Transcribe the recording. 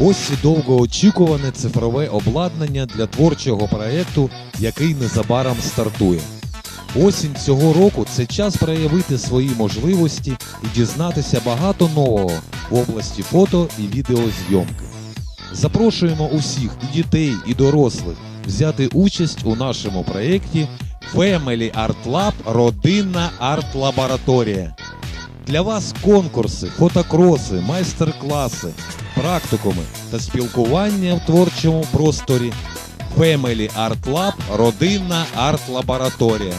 Ось і довгоочікуване цифрове обладнання для творчого проєкту, який незабаром стартує. Осінь цього року це час проявити свої можливості і дізнатися багато нового в області фото і відеозйомки. Запрошуємо усіх і дітей, і дорослих взяти участь у нашому проєкті Family Art Lab Родинна арт-лабораторія. Для вас конкурси, фотокроси, майстер-класи, практикуми та спілкування в творчому просторі. Family Art Lab Родинна арт-лабораторія.